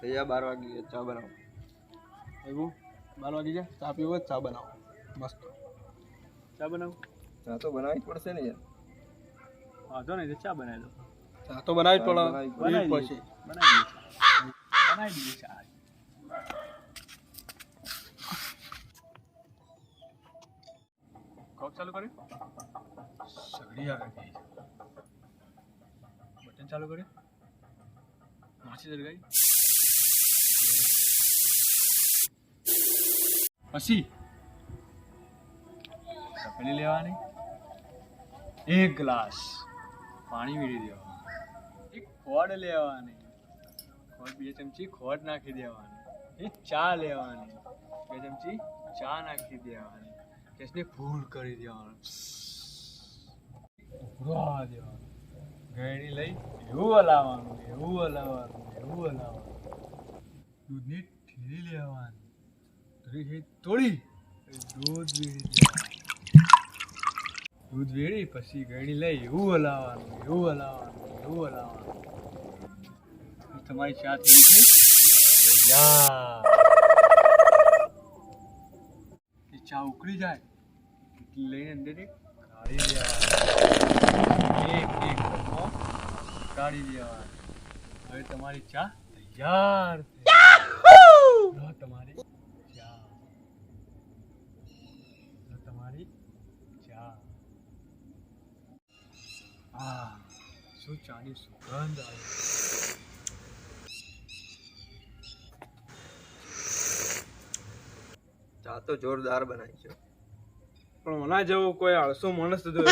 ભૈયા બાર વાગી ગયા ચા બનાવો એવું બાર વાગી ગયા ચા પીવો ચા બનાવો મસ્ત ચા બનાવો ચા તો બનાવવી પડશે ને યાર વાંધો નહીં ચા બનાવી દો ચા તો બનાવી પડે બનાવી પછી બનાવી બનાવી દીધી ચા કોક ચાલુ કર્યું સગડી આગળ ગઈ બટન ચાલુ કર્યું માછી દરગાઈ પછી તપેલી લેવાની એક ગ્લાસ પાણી વીડી દેવાનું એક ખોડ લેવાની ખોડ બે ચમચી ખોડ નાખી દેવાની એક ચા લેવાની બે ચમચી ચા નાખી દેવાની ગેસને ફૂલ કરી દેવાનું ઉભરવા દેવાનું ગળણી લઈ એવું હલાવવાનું એવું હલાવવાનું એવું હલાવવાનું દૂધની ઠીલી લેવાની રિહી ટોળી દોડ વીડી જોર વીડી પસી ગણી લઈ એવું હલાવવાનું એવું હલાવવાનું જોર હલાવવાનું આ તમારી ચા થી છે જા ચા ઉકળી જાય લે અંદર એક ખાલીયા એક એક ખો કાઢી લેવા હવે તમારી ચા તૈયાર મારી ચા આ શું ચાની સુગંધ આવી ચા તો જોરદાર બનાવી છે પણ મને જેવું કોઈ આળસુ માણસ તો